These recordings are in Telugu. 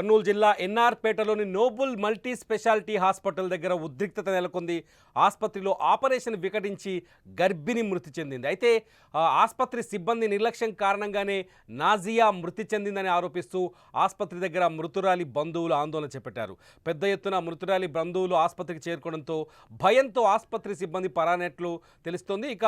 కర్నూలు జిల్లా ఎన్ఆర్పేటలోని నోబుల్ మల్టీ స్పెషాలిటీ హాస్పిటల్ దగ్గర ఉద్రిక్తత నెలకొంది. ఆసుపత్రిలో ఆపరేషన్ వికటించి గర్భిణి మృతి చెందింది. అయితే ఆసుపత్రి సిబ్బంది నిర్లక్ష్యం కారణంగానే నాజియా మృతి చెందిందని ఆరోపిస్తూ ఆసుపత్రి దగ్గర మృతురాలి బంధువులు ఆందోళన చేపట్టారు. పెద్ద ఎత్తున మృతురాలి బంధువులు ఆసుపత్రికి చేరుకోవడంతో భయంతో ఆసుపత్రి సిబ్బంది పరానట్లు తెలుస్తోంది. ఇక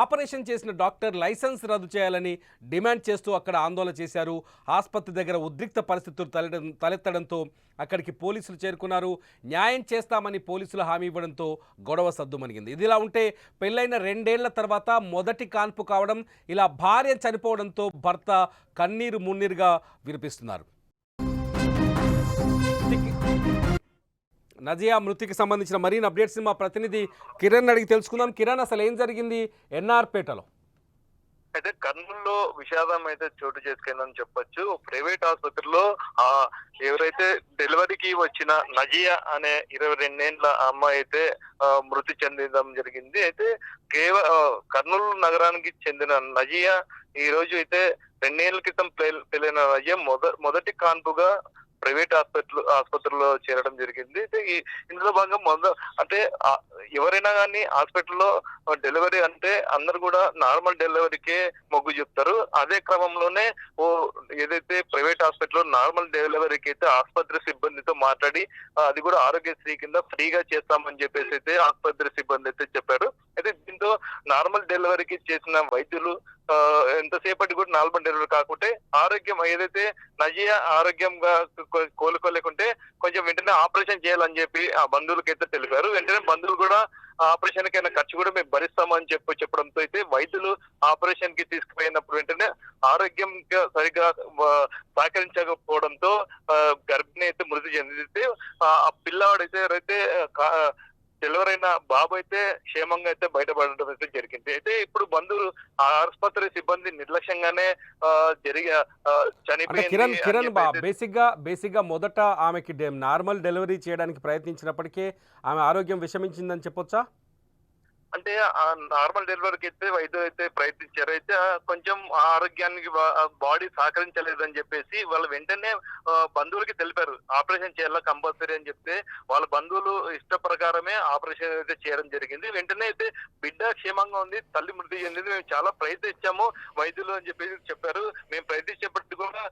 ఆపరేషన్ చేసిన డాక్టర్ లైసెన్స్ రద్దు చేయాలని డిమాండ్ చేస్తూ అక్కడ ఆందోళన చేశారు. ఆసుపత్రి దగ్గర ఉద్రిక్త పరిస్థితులు తలెడ తలెత్తడంతో అక్కడికి పోలీసులు చేరుకున్నారు. న్యాయం చేస్తామని పోలీసులు హామీ ఇవ్వడంతో గొడవ సద్దుమణిగింది. ఇదిలా ఉంటే పెళ్ళైన రెండేళ్ళ తర్వాత మొదటి కాన్పు కావడం ఇలా భార్య చనిపోవడంతో భర్త కన్నీరు మున్నీరుగా వినిపిస్తున్నారు. నజియా మృతికి సంబంధించిన మరిన్ని అప్డేట్స్ మా ప్రతినిధి కిరణ్ అడిగి తెలుసుకుందాం. కిరణ్ అసలు ఏం జరిగింది ఎన్ఆర్పేటలో అయితే కర్నూలులో విషాదం అయితే చోటు చేసుకుందని చెప్పొచ్చు. ప్రైవేట్ ఆసుపత్రిలో ఆ ఎవరైతే డెలివరీకి వచ్చిన నజియా అనే ఇరవై రెండేళ్ళ అమ్మాయి అయితే మృతి చెందడం జరిగింది. అయితే కేవ కర్నూలు నగరానికి చెందిన నజియా ఈ రోజు అయితే రెండేళ్ళ క్రితం పెళ్ళైన నజియా మొద మొదటి కాన్పుగా ప్రైవేట్ హాస్పిటల్ ఆసుపత్రిలో చేరడం జరిగింది. ఇందులో భాగంగా మొద అంటే ఎవరైనా కానీ హాస్పిటల్లో డెలివరీ అంటే అందరు కూడా నార్మల్ డెలివరీకే మొగ్గు చెప్తారు. అదే క్రమంలోనే ఓ ఏదైతే ప్రైవేట్ హాస్పిటల్లో నార్మల్ డెలివరీకి అయితే ఆసుపత్రి సిబ్బందితో మాట్లాడి అది కూడా ఆరోగ్యశ్రీ కింద ఫ్రీగా చేస్తామని చెప్పేసి అయితే ఆసుపత్రి సిబ్బంది అయితే చెప్పారు. నార్మల్ డెలివరీకి చేసిన వైద్యులు ఎంతసేపటి కూడా నార్మల్ డెలివరీ కాకుంటే ఆరోగ్యం ఏదైతే నజియా ఆరోగ్యంగా కోలుకోలేకుంటే కొంచెం వెంటనే ఆపరేషన్ చేయాలని చెప్పి ఆ బంధువులకి అయితే తెలిపారు. వెంటనే బంధువులు కూడా ఆపరేషన్ కైనా ఖర్చు కూడా మేము భరిస్తామని చెప్పి చెప్పడంతో అయితే వైద్యులు ఆపరేషన్కి తీసుకుపోయినప్పుడు వెంటనే ఆరోగ్యం సరిగ్గా సహకరించకపోవడంతో గర్భిణి అయితే మృతి చెందితే ఆ ఆ పిల్లవాడైతే ఎవరైతే డెలివరీ అయిన బాబు అయితే క్షేమంగా అయితే బయటపడడం అయితే జరిగింది. అయితే ఇప్పుడు బంధువులు ఆ ఆసుపత్రి సిబ్బంది నిర్లక్ష్యంగానే జరిగి చనిపోయింది కిరణ్ కిరణ్ బా చెప్పేసి- బేసిక్గా బేసిక్గా మొదట ఆమెకి నార్మల్ డెలివరీ చేయడానికి ప్రయత్నించినప్పటికీ ఆమె ఆరోగ్యం విషమించిందని చెప్పొచ్చా? అంటే ఆ నార్మల్ డెలివరీకి అయితే వైద్యులు అయితే ప్రయత్నించారు. అయితే కొంచెం ఆరోగ్యానికి బాడీ సహకరించలేదు అని చెప్పేసి వాళ్ళు వెంటనే బంధువులకి తెలిపారు. ఆపరేషన్ చేయాలా కంపల్సరీ అని చెప్తే వాళ్ళ బంధువులు ఇష్ట ప్రకారమే ఆపరేషన్ అయితే చేయడం జరిగింది. వెంటనే అయితే బిడ్డ క్షేమంగా ఉంది తల్లి మృతి చెందింది మేము చాలా ప్రయత్నించాము వైద్యులు అని చెప్పేసి చెప్పారు. మేము ప్రయత్నించే కూడా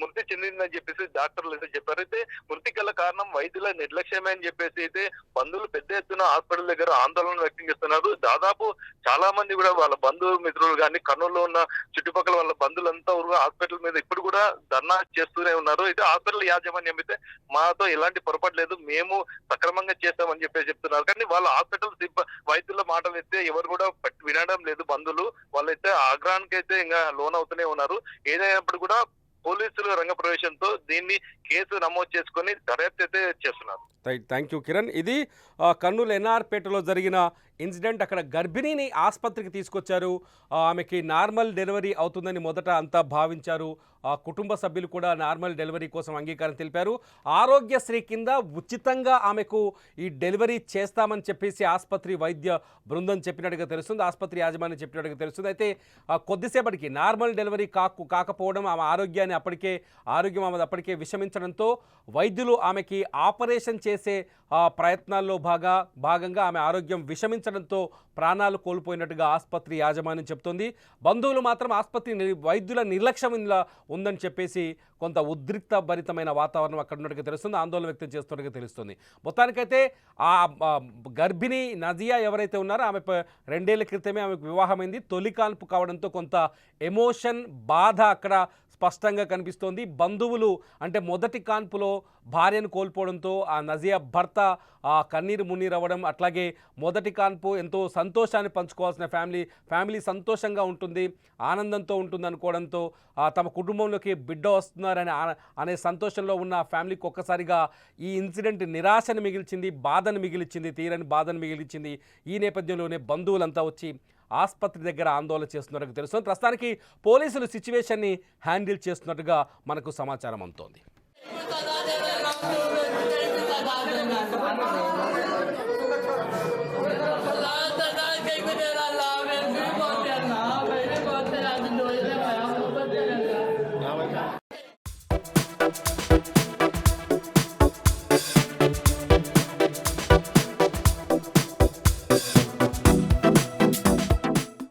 మృతి చెందిందని చెప్పేసి డాక్టర్లు అయితే చెప్పారు. అయితే మృతి గల కారణం వైద్యుల నిర్లక్ష్యమే అని చెప్పేసి అయితే బంధువులు పెద్ద ఎత్తున హాస్పిటల్ దగ్గర ఆందోళన వ్యక్తం చేస్తున్నారు. దాదాపు చాలా మంది కూడా వాళ్ళ బంధువు మిత్రులు కానీ కర్నూలులో ఉన్న చుట్టుపక్కల వాళ్ళ బంధువులంతా కూడా హాస్పిటల్ మీద ఇప్పుడు కూడా ధర్నా చేస్తూనే ఉన్నారు. అయితే హాస్పిటల్ యాజమాన్యం అయితే మాతో ఎలాంటి పొరపాటు లేదు మేము సక్రమంగా చేస్తామని చెప్పేసి చెప్తున్నారు. కానీ వాళ్ళ హాస్పిటల్ వైద్యుల మాటలు ఎత్తే ఎవరు కూడా వినడం లేదు బంధువులు. వాళ్ళైతే ఆగ్రహానికి అయితే ఇంకా లోన్ అవుతూనే ఉన్నారు. ఏదైనప్పుడు కూడా పోలీసులు రంగ ప్రవేశంతో దీన్ని కేసు నమోదు చేసుకొని దర్యాప్తు అయితే చేస్తున్నారు. Thank you Kiran. ఇది ఆ, కర్నూలు ఎన్ఆర్పేటలో జరిగిన ఇన్సిడెంట్ అక్కడ గర్భిణిని ఆసుపత్రికి తీసుకొచ్చారు. ఆమెకి నార్మల్ డెలివరీ అవుతుందని మొదట అంతా భావించారు. కుటుంబ సభ్యులు కూడా నార్మల్ డెలివరీ కోసం అంగీకారం తెలిపారు. ఆరోగ్యశ్రీ కింద ఉచితంగా ఆమెకు ఈ డెలివరీ చేస్తామని చెప్పేసి ఆసుపత్రి వైద్య బృందం చెప్పినట్టుగా తెలుస్తుంది. ఆసుపత్రి యాజమాన్యం చెప్పినట్టుగా తెలుస్తుంది. అయితే కొద్దిసేపటికి నార్మల్ డెలివరీ కాకు కాకపోవడం ఆమె ఆరోగ్యాన్ని అప్పటికే ఆరోగ్యం ఆమె అప్పటికే విషమించడంతో వైద్యులు ఆమెకి ఆపరేషన్ చేసే ప్రయత్నాల్లో భాగా భాగంగా ఆమె ఆరోగ్యం విషమించడంతో ప్రాణాలు కోల్పోయినట్టుగా ఆసుపత్రి యాజమాన్యం చెప్తోంది బంధువులు మాత్రం ఆసుపత్రి వైద్యుల నిర్లక్ష్యం ఉందని చెప్పేసి కొంత ఉద్రిక్త భరితమైన వాతావరణం అక్కడ ఉన్నట్టుగా తెలుస్తుంది. ఆందోళన వ్యక్తం చేస్తున్నట్టుగా తెలుస్తుంది. మొత్తానికైతే ఆ గర్భిణి నజియా ఎవరైతే ఉన్నారో ఆమె రెండేళ్ళ క్రితమే ఆమెకు వివాహమైంది. తొలి కాన్పు కావడంతో కొంత ఎమోషన్ బాధ అక్కడ స్పష్టంగా కనిపిస్తోంది. బంధువులు అంటే మొదటి కాన్పులో భార్యను కోల్పోవడంతో ఆ నజియా భర్త ఆ కన్నీరు మున్నీరవ్వడం అట్లాగే మొదటి కాన్పు ఎంతో సంతోషాన్ని పంచుకోవాల్సిన ఫ్యామిలీ ఫ్యామిలీ సంతోషంగా ఉంటుంది ఆనందంతో ఉంటుంది అనుకోవడంతో తమ కుటుంబంలోకి బిడ్డ వస్తున్నారని అనే సంతోషంలో ఉన్న ఫ్యామిలీకి ఒక్కసారిగా ఈ ఇన్సిడెంట్ నిరాశను మిగిల్చింది బాధను మిగిలిచింది తీరని బాధను మిగిలిచింది. ఈ నేపథ్యంలోనే బంధువులంతా వచ్చి ఆసుపత్రి దగ్గర ఆందోళన చేస్తున్నట్టుగా తెలుస్తుంది. ప్రస్తుతానికి పోలీసులు సిచ్యువేషన్ని హ్యాండిల్ చేస్తున్నట్టుగా మనకు సమాచారం అందుతోంది.